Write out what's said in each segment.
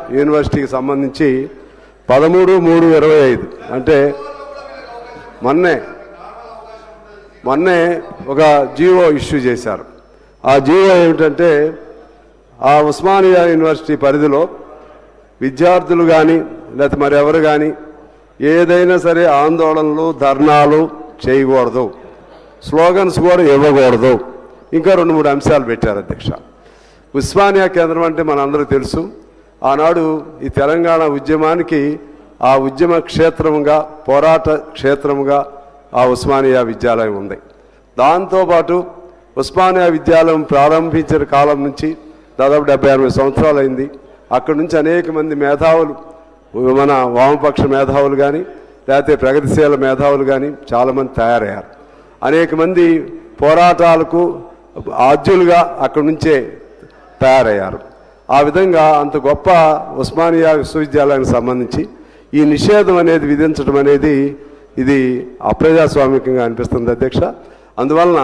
యూనివర్సిటీకి సంబంధించి పదమూడు మూడు ఇరవై ఐదు. అంటే మొన్నే మొన్నే ఒక జీవో ఇష్యూ చేశారు. ఆ జీవో ఏమిటంటే ఆ ఉస్మానియా యూనివర్సిటీ పరిధిలో విద్యార్థులు కానీ లేకపోతే మరెవరు కానీ ఏదైనా సరే ఆందోళనలు ధర్నాలు చేయకూడదు. స్లోగన్స్ కూడా ఇవ్వకూడదు. ఇంకా రెండు మూడు అంశాలు పెట్టారు అధ్యక్ష. ఉస్మానియా కేంద్రం అంటే మనందరూ తెలుసు. ఆనాడు ఈ తెలంగాణ ఉద్యమానికి ఆ ఉద్యమ క్షేత్రముగా పోరాట క్షేత్రముగా ఆ ఉస్మానియా విద్యాలయం ఉంది. దాంతోపాటు ఉస్మానియా విద్యాలయం ప్రారంభించిన కాలం నుంచి దాదాపు డెబ్బై ఎనభై సంవత్సరాలు అయింది అక్కడి నుంచి అనేక మంది మేధావులు మన వామపక్ష మేధావులు కానీ లేకపోతే ప్రగతిశీల మేధావులు కానీ చాలామంది తయారయ్యారు. అనేక మంది పోరాటాలకు ఆద్యులుగా అక్కడి నుంచే తయారయ్యారు. ఆ విధంగా అంత గొప్ప ఉస్మానియా విశ్వవిద్యాలయానికి సంబంధించి ఈ నిషేధం అనేది విధించడం అనేది ఇది అప్రజాస్వామికంగా అనిపిస్తుంది అధ్యక్ష. అందువలన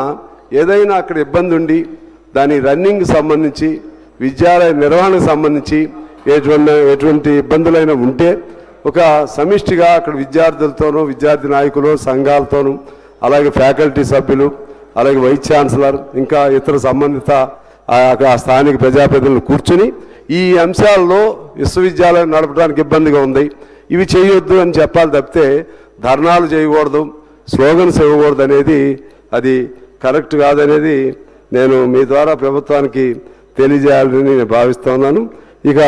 ఏదైనా అక్కడ ఇబ్బంది ఉండి దాని రన్నింగ్ సంబంధించి విద్యాలయ నిర్వహణకు సంబంధించి ఎటువంటి ఎటువంటి ఇబ్బందులైనా ఉంటే ఒక సమిష్టిగా అక్కడ విద్యార్థులతోనూ విద్యార్థి నాయకులు సంఘాలతోనూ అలాగే ఫ్యాకల్టీ సభ్యులు అలాగే వైస్ ఛాన్సలర్ ఇంకా ఇతర సంబంధిత ఆ యొక్క స్థానిక ప్రజాప్రతినిధులు కూర్చుని ఈ అంశాల్లో విశ్వవిద్యాలయం నడపడానికి ఇబ్బందిగా ఉంది. ఇవి చేయొద్దు అని చెప్పాలి తప్పితే ధర్నాలు చేయకూడదు స్లోగన్స్ ఇవ్వకూడదు అనేది అది కరెక్ట్ కాదనేది నేను మీ ద్వారా ప్రభుత్వానికి తెలియజేయాలని నేను భావిస్తున్నాను. ఇక